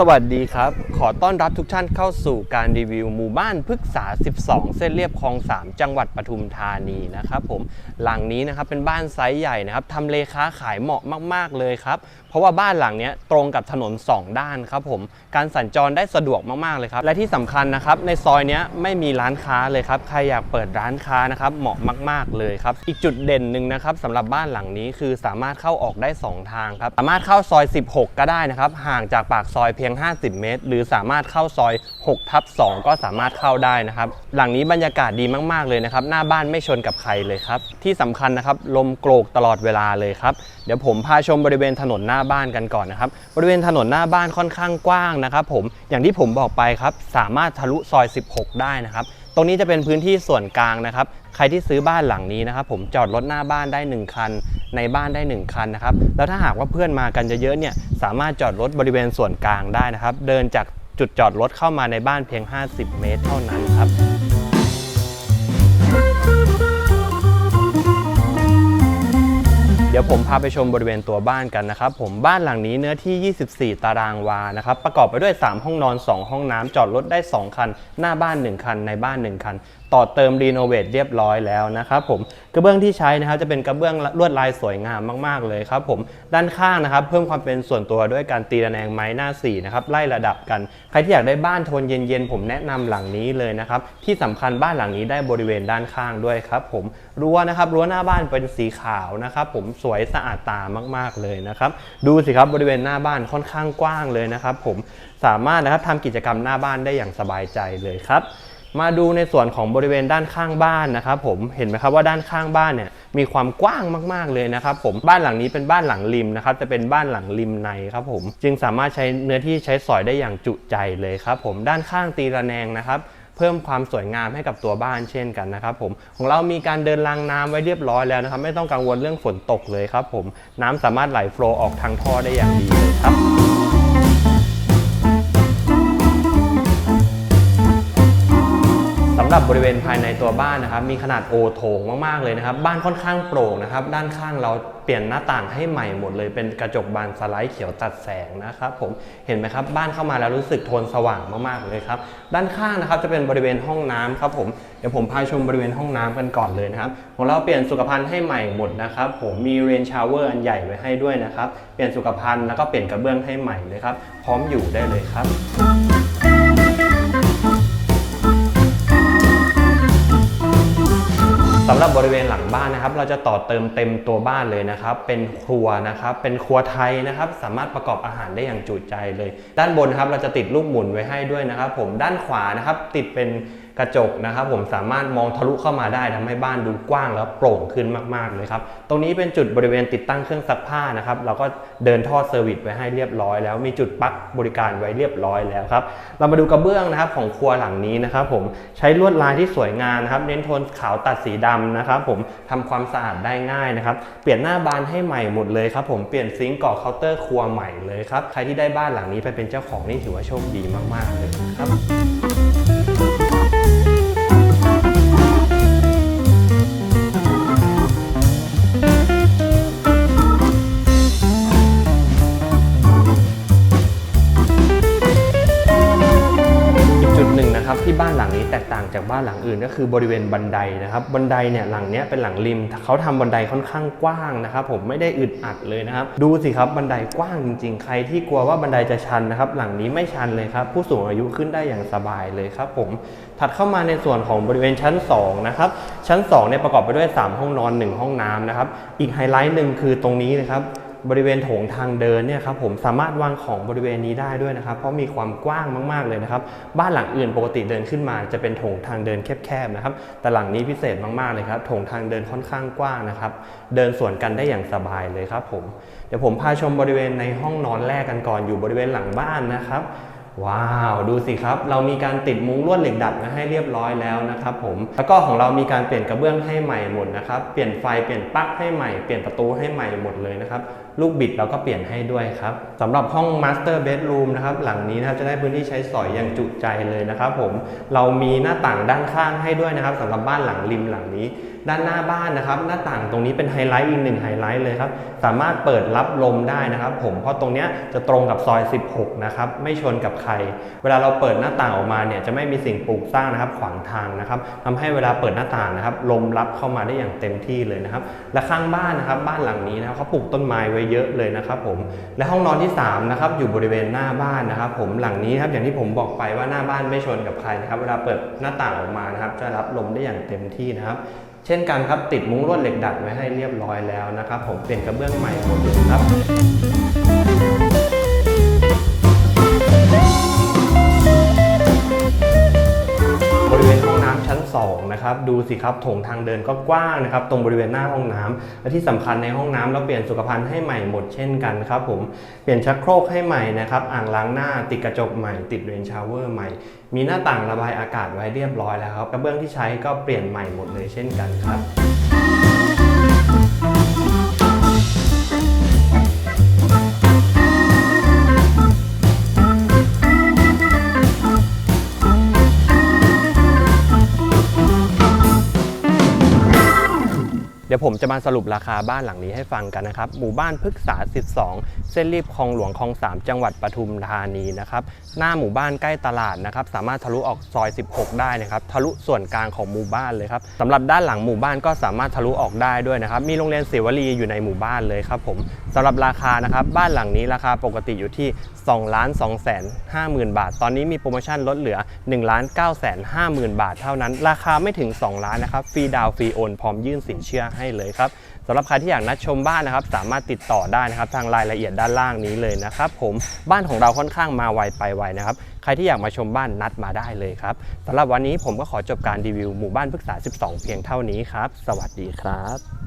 สวัสดีครับ ขอต้อนรับทุกท่านเข้าสู่การรีวิวหมู่บ้านพฤกษา 12 เส้นเรียบคลอง 3 จังหวัดปทุมธานีนะครับผม หลังนี้นะครับเป็นบ้านไซส์ใหญ่นะครับทำเลค้าขายเหมาะมาก ๆ เลยครับ เพราะว่าบ้านหลังเนี้ยตรงกับถนน 2 ด้านครับผม การสัญจรได้สะดวกมาก ๆ เลยครับ และที่สำคัญนะครับในซอยเนี้ยไม่มีร้านค้าเลยครับ ใครอยากเปิดร้านค้านะครับเหมาะมาก ๆ เลยครับ อีกจุดเด่นหนึ่งนะครับสำหรับบ้านหลังนี้คือสามารถเข้าออกได้ 2 ทางครับ สามารถเข้าซอย 16 ก็ได้นะครับ ห่างจากปากซอยเพียงียง 50 เมตร หรือสามารถเข้าซอย6ทับ2ก็สามารถเข้าได้นะครับ หลังนี้บรรยากาศดีมากๆเลยนะครับ หน้าบ้านไม่ชนกับใครเลยครับ ที่สำคัญนะครับลมโกรกตลอดเวลาเลยครับ เดี๋ยวผมพาชมบริเวณถนนหน้าบ้านกันก่อนนะครับ บริเวณถนนหน้าบ้านค่อนข้างกว้างนะครับ ผม อย่างที่ผมบอกไปครับ สามารถทะลุซอย 16 ได้นะครับตรงนี้จะเป็นพื้นที่ส่วนกลางนะครับ ใครที่ซื้อบ้านหลังนี้นะครับ ผมจอดรถหน้าบ้านได้ 1 คัน ในบ้านได้ 1 คันนะครับ แล้วถ้าหากว่าเพื่อนมากันเยอะๆเนี่ยสามารถจอดรถบริเวณส่วนกลางได้นะครับ เดินจากจุดจอดรถเข้ามาในบ้านเพียง 50 เมตรเท่านั้นครับเดี๋ยวผมพาไปชมบริเวณตัวบ้านกันนะครับ ผมบ้านหลังนี้เนื้อที่ 24 ตารางวานะครับ ประกอบไปด้วย 3 ห้องนอน 2 ห้องน้ำจอดรถได้ 2 คัน หน้าบ้าน 1 คันในบ้าน 1 คันต่อเติมรีโนเวทเรียบร้อยแล้วนะครับผมกระเบื้องที่ใช้นะครับจะเป็นกระเบื้องลวดลายสวยงามมาก ๆ เลยครับผมด้านข้างนะครับ เพิ่มความเป็นส่วนตัวด้วยการตีระแนงไม้หน้า4นะครับไล่ระดับกัน ใครที่อยากได้บ้านโทนเย็นๆผมแนะนำหลังนี้เลยนะครับที่สำคัญบ้านหลังนี้ได้บริเวณด้านข้างด้วยครับผมรั้วนะครับรั้วหน้าบ้านเป็นสีขาวนะครับผมสวยสะอาดตามาก ๆเลยนะครับดูสิครับบริเวณหน้าบ้านค่อนข้างกว้างเลยนะครับผมสามารถนะครับทำกิจกรรมหน้าบ้านได้อย่างสบายใจเลยครับ มาดูในส่วนของบริเวณด้านข้างบ้านนะครับผมเห็นไหมครับว่าด้านข้างบ้านเนี่ยมีความกว้างมาก ๆเลยนะครับผมบ้านหลังนี้เป็นบ้านหลังริมนะครับจะเป็นบ้านหลังริมในครับผมจึงสามารถใช้เนื้อที่ใช้สอยได้อย่างจุใจเลยครับผมด้านข้างตีระแนงนะครับเพิ่มความสวยงามให้กับตัวบ้านเช่นกันนะครับผมของเรามีการเดินรางน้ำไว้เรียบร้อยแล้วนะครับ ไม่ต้องกังวลเรื่องฝนตกเลยครับผมน้ำสามารถไหลโฟล์ออกทางท่อได้อย่างดีเลยครับ หรับบริเวณภายในตัวบ้านนะครับมีขนาดโอโถงมากๆเลยนะครับบ้านค่อนข้างโปร่งนะครับด้านข้างเราเปลี่ยนหน้าต่างให้ใหม่หมดเลยเป็นกระจกบานสไลด์เขียวตัดแสงนะครับผมเห็นไหมครับบ้านเข้ามาแล้วรู้สึกโทนสว่างมากๆเลยครับด้านข้างนะครับจะเป็นบริเวณห้องน้ำครับผมเดี๋ยวผมพาชมบริเวณห้องน้ำกันก่อนเลยนะครับของเราเปลี่ยนสุขภัณฑ์ให้ใหม่หมดนะครับผมมีเรนชาวเวอร์อันใหญ่ไว้ให้ด้วยนะครับเปลี่ยนสุขภัณฑ์แล้วก็เปลี่ยนกระเบื้องให้ใหม่เลยครับพร้อมอยู่ได้เลยครับ สำหรับบริเวณหลังบ้านนะครับ เราจะต่อเติมเต็มตัวบ้านเลยนะครับ เป็นครัวนะครับ เป็นครัวไทยนะครับ สามารถประกอบอาหารได้อย่างจุใจเลย ด้านบนครับเราจะติดลูกหมุนไว้ให้ด้วยนะครับ ผมด้านขวานะครับติดเป็น กระจกนะครับผมสามารถมองทะลุเข้ามาได้ทำให้บ้านดูกว้างแล้วโปร่งขึ้นมากๆเลยครับ ตรงนี้เป็นจุดบริเวณติดตั้งเครื่องซักผ้านะครับ เราก็เดินท่อเซอร์วิสไว้ให้เรียบร้อยแล้วมีจุดปลั๊กบริการไว้เรียบร้อยแล้วครับ เรามาดูกระเบื้องนะครับของครัวหลังนี้นะครับผมใช้ลวดลายที่สวยงามนะครับ เน้นโทนขาวตัดสีดำนะครับผมทำความสะอาดได้ง่ายนะครับ เปลี่ยนหน้าบานให้ใหม่หมดเลยครับผมเปลี่ยนซิงก์ก่อเคาน์เตอร์ครัวใหม่เลยครับ ใครที่ได้บ้านหลังนี้ไปเป็นเจ้าของนี่ถือว่าโชคดีมากๆเลยครับ่บ้านหลังนี้แตกต่างจากบ้านหลังอื่น ก็คือบริเวณบันไดนะครับ บันไดเนี่ยหลังเนี้ยเป็นหลังริมเขาทำบันไดค่อนข้างกว้างนะครับ ผมไม่ได้อึดอัดเลยนะครับ ดูสิครับบันไดกว้างจริง ๆ ใครที่กลัวว่าบันไดจะชันนะครับ หลังนี้ไม่ชันเลยครับ ผู้สูงอายุขึ้นได้อย่างสบายเลยครับ ผมถัดเข้ามาในส่วนของบริเวณชั้น2นะครับชั้น2เนี่ยประกอบไปด้วย 3 ห้องนอน 1 ห้องน้ำนะครับอีกไฮไลท์หนึ่งคือตรงนี้นะครับ บริเวณโถงทางเดินเนี่ยครับผมสามารถวางของบริเวณนี้ได้ด้วยนะครับ เพราะมีความกว้างมาก ๆเลยนะครับ บ้านหลังอื่นปกติเดินขึ้นมา จะเป็นโถงทางเดินแคบๆนะครับ แต่หลังนี้พิเศษมากๆเลยครับโถงทางเดินค่อนข้างกว้างนะครับ เดินสวนกันได้อย่างสบายเลยครับผมเดี๋ยวผมพาชมบริเวณในห้องนอนแรกกันก่อนอยู่บริเวณหลังบ้านนะครับ ว้าว ดูสิครับ เรามีการติดมุ้งลวดเหล็กดัดมาให้เรียบร้อยแล้วนะครับผมแล้วก็ของเรามีการเปลี่ยนกระเบื้องให้ใหม่หมดนะครับ เปลี่ยนไฟเปลี่ยนปลั๊กให้ใหม่เปลี่ยนประตูให้ใหม่หมดเลยนะครับลูกบิดเราก็เปลี่ยนให้ด้วยครับสำหรับห้อง Master Bedroom นะครับหลังนี้นะครับจะได้พื้นที่ใช้สอยอย่างจุใจเลยนะครับผมเรามีหน้าต่างด้านข้างให้ด้วยนะครับสำหรับบ้านหลังริมหลังนี้ ด้านหน้าบ้านนะครับ หน้าต่างตรงนี้เป็นไฮไลท์อีกหนึ่งไฮไลท์เลยครับ สามารถเปิดรับลมได้นะครับ ผมเพราะตรงนี้จะตรงกับซอย 16 นะครับ ไม่ชนกับใคร เวลาเราเปิดหน้าต่างออกมาเนี่ยจะไม่มีสิ่งปลูกสร้างนะครับ ขวางทางนะครับทำให้เวลาเปิดหน้าต่างนะครับ ลมรับเข้ามาได้อย่างเต็มที่เลยนะครับ และข้างบ้านนะครับ บ้านหลังนี้นะครับเขาปลูกต้นไม้ไว้เยอะเลยนะครับ ผม และห้องนอนที่3นะครับอยู่บริเวณหน้าบ้านนะครับ ผมหลังนี้ครับอย่างที่ผมบอกไปว่าหน้าบ้านไม่ชนกับใครนะครับ เวลาเปิดหน้าต่างออกมานะครับ จะรับลมได้อย่างเต็มที่นะครับเช่น่นกันครับติดมุ้งลวดเหล็กดัดไว้ให้เรียบร้อยแล้วนะครับ ผมเปลี่ยนกระเบื้องใหม่หมดเลยครับ 2นะครับดูสิครับโถงทางเดินก็กว้างนะครับตรงบริเวณหน้าห้องน้ำและที่สำคัญในห้องน้ำเราเปลี่ยนสุขภัณฑ์ให้ใหม่หมดเช่นกันครับผมเปลี่ยนชักโครกให้ใหม่นะครับอ่างล้างหน้าติดกระจกใหม่ ติดเรนชาวเวอร์ใหม่ มีหน้าต่างระบายอากาศไว้เรียบร้อยแล้วครับกระเบื้องที่ใช้ก็เปลี่ยนใหม่หมดเลยเช่นกันครับ เดี๋ยวผมจะมาสรุปราคาบ้านหลังนี้ให้ฟังกันนะครับ หมู่บ้านพฤกษา 12 เส้นรีบคลองหลวงคลอง 3 จังหวัดปทุมธานีนะครับ หน้าหมู่บ้านใกล้ตลาดนะครับ สามารถทะลุออกซอย 16 ได้นะครับ ทะลุส่วนกลางของหมู่บ้านเลยครับสำหรับด้านหลังหมู่บ้านก็สามารถทะลุออกได้ด้วยนะครับ มีโรงเรียนเสวรีอยู่ในหมู่บ้านเลยครับผมสำหรับราคานะครับ บ้านหลังนี้ราคาปกติอยู่ที่2ล้าน2แสน5หมื่นบาท ตอนนี้มีโปรโมชั่นลดเหลือ1ล้าน9แสน5หมื่นบาท เท่านั้น ราคาไม่ถึง 2 ล้านนะครับ ฟรีดาวฟรีโอน พร้อมยื่นสินเชื่อให้เลยครับสำหรับใครที่อยากนัดชมบ้านนะครับ สามารถติดต่อได้นะครับทางรายละเอียดด้านล่างนี้เลยนะครับ ผมบ้านของเราค่อนข้างมาไวไปไวนะครับ ใครที่อยากมาชมบ้านนัดมาได้เลยครับสำหรับวันนี้ผมก็ขอจบการรีวิวหมู่บ้านพฤกษา 12 เพียงเท่านี้ครับ สวัสดีครับ